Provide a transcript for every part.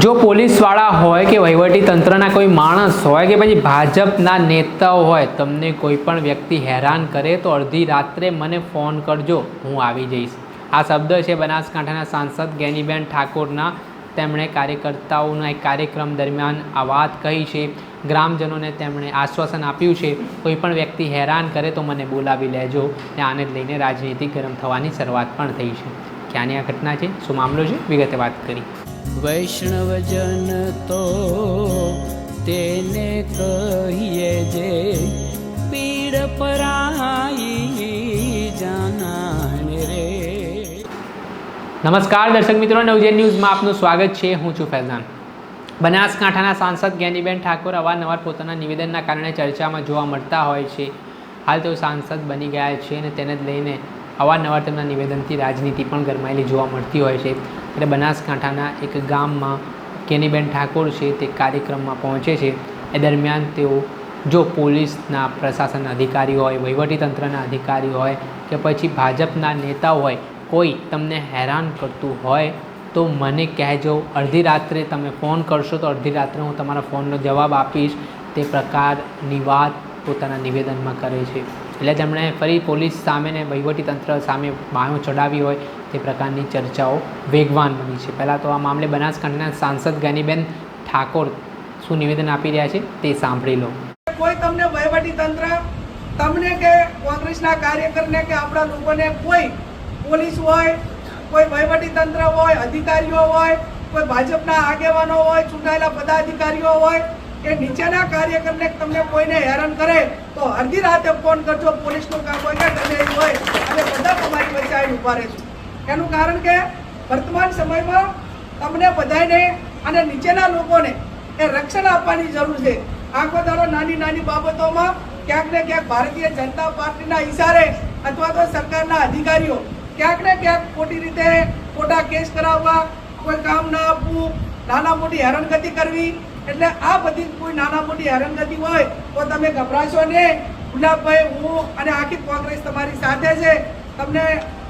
જો પોલીસવાળા હોય કે વહીવટી તંત્રના કોઈ માણસ હોય કે પછી ભાજપના નેતાઓ હોય, તમને કોઈ પણ વ્યક્તિ હેરાન કરે તો અડધી રાત્રે મને ફોન કરજો, હું આવી જઈશ. આ શબ્દ છે બનાસકાંઠાના સાંસદ ગેનીબેન ઠાકોરના. તેમણે કાર્યકર્તાઓના એક કાર્યક્રમ દરમિયાન આ વાત કહી છે. ગ્રામજનોને તેમણે આશ્વાસન આપ્યું છે, કોઈ પણ વ્યક્તિ હેરાન કરે તો મને બોલાવી લેજો. ને આને લઈને રાજનીતિ ગરમ થવાની શરૂઆત પણ થઈ છે. ક્યાંની આ ઘટના છે? શું મામલો છે? વિગતે વાત કરી. વૈષ્ણવજન તો તેને કહીએ જે પીડ પરાઈ જાનાને રે. નમસ્કાર દર્શક મિત્રો, નવજેન ન્યૂઝમાં આપનું સ્વાગત છે. હું છું ફૈઝાન. બનાસકાંઠાના સાંસદ જ્ઞાનીબેન ઠાકોર અવારનવાર પોતાના નિવેદનના કારણે ચર્ચામાં જોવા મળતા હોય છે. હાલ તેઓ સાંસદ બની ગયા છે અને તેને જ લઈને અવારનવાર તેમના નિવેદનથી રાજનીતિ પણ ગરમાયેલી જોવા મળતી હોય છે. એટલે બનાસકાંઠાના એક ગામમાં કેનીબેન ઠાકોર છે તે કાર્યક્રમમાં પહોંચે છે. એ દરમિયાન તેઓ, જો પોલીસના પ્રશાસન અધિકારી હોય વહીવટીતંત્રના અધિકારી હોય કે પછી ભાજપના નેતા હોય, કોઈ તમને હેરાન કરતું હોય, તો મને કહેજો, અડધી રાત્રે તમે ફોન કરશો તો અડધી રાત્રે હું તમારા ફોનનો જવાબ આપીશ. તે પ્રકારની વાત પોતાના નિવેદનમાં કરે છે. એટલે તેમણે ફરી પોલીસ સામે ને વહીવટીતંત્ર સામે બાયો ચડાવી હોય તે પ્રકારની ચર્ચાઓ વેગવાન બની છે. પહેલાં તો આ મામલે બનાસકાંઠાના સાંસદ ગનીબેન ઠાકોર શું નિવેદન આપી રહ્યા છે તે સાંભળી લો. કોઈ તમને વહીવટી તંત્ર, તમને કે કોંગ્રેસના કાર્યકરને કે આપણા લોકોને કોઈ પોલીસ હોય, કોઈ વહીવટી તંત્ર હોય, અધિકારીઓ હોય, કોઈ ભાજપના આગેવાનો હોય, ચૂંટાયેલા પદાધિકારીઓ હોય કે નીચેના કાર્યકરને તમને કોઈને હેરાન કરે તો અડધી રાતે ફોન કરજો, પોલીસનું કામ હોય કે ગમે હોય, અને બધા તમારી વચ્ચે ઊભા રહેશું એનું કારણ કે વર્તમાન સમયમાં તમને બધાને અને નીચેના લોકોને એ રક્ષણ આપવાની જરૂર છે. આખો દાડો નાની નાની બાબતોમાં ક્યાંક ને ક્યાંક ભારતીય જનતા પાર્ટીના ઈશારે અથવા તો સરકારના અધિકારીઓ ક્યાંક ને ક્યાંક ખોટી રીતે ખોટા કેસ કરાવવા, કોઈ કામ ના આપવું, નાના મોટી હેરાનગતિ કરવી, એટલે આ બધી કોઈ નાના મોટી હેરાનગતિ હોય તો તમે ગભરાશો નહીં. ગુલાબભાઈ, હું અને આખી કોંગ્રેસ તમારી સાથે છે. તમને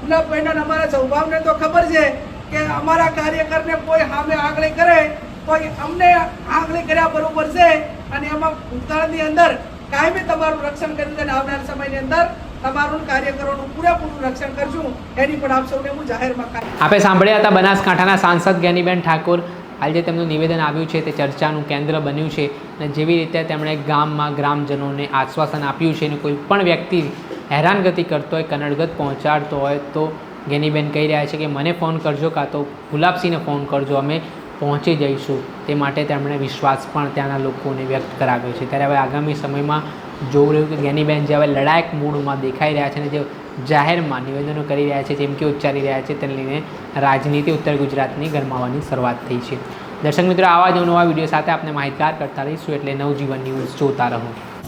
ગુલાબભાઈના અને અમારા સ્વભાવને તો ખબર છે કે અમારા કાર્યકરને કોઈ સામે આગળ કરે, કોઈ અમને આગળ કર્યા બરોબર છે અને એમાં ભૂતકાળની અંદર કાયમી તમારું રક્ષણ કર્યું છે આવનાર સમયની અંદર તમારું કાર્યકરોનું પૂરેપૂરું રક્ષણ કરશું એની પણ આપ સૌને હું ખાતરી સાંભળ્યા હતા બનાસકાંઠાના સાંસદ જ્ઞાનીબેન ઠાકોર. હાલ જે તેમનું નિવેદન આવ્યું છે તે ચર્ચાનું કેન્દ્ર બન્યું છે અને જેવી રીતે તેમણે ગામમાં ગ્રામજનોને આશ્વાસન આપ્યું છે અને કોઈ પણ વ્યક્તિ હેરાનગતિ કરતો હોય, કનડગત પહોંચાડતો હોય, તો ગેનીબેન કહી રહ્યા છે કે, મને ફોન કરજો કાં તો ગુલાબસિંહને ફોન કરજો, અમે પહોંચી જઈશું. તે માટે તેમણે વિશ્વાસ પણ ત્યાંના લોકોને વ્યક્ત કરાવ્યો છે. ત્યારે હવે આગામી સમયમાં જોવું રહ્યું કે ગેનીબેન જે હવે લડાયક મૂડમાં દેખાઈ રહ્યા છે અને જે જાહેરમાં નિવેદનો કરી રહ્યા છે, જેમ કે ઉચ્ચારી રહ્યા છે, તેને લઈને રાજનીતિ ઉત્તર ગુજરાતની ગરમાવાની શરૂઆત થઈ છે. દર્શક મિત્રો, આવા જ નવા વીડિયો સાથે આપણે માહિતગાર કરતા રહીશું. એટલે નવજીવન ન્યૂઝ જોતા રહો.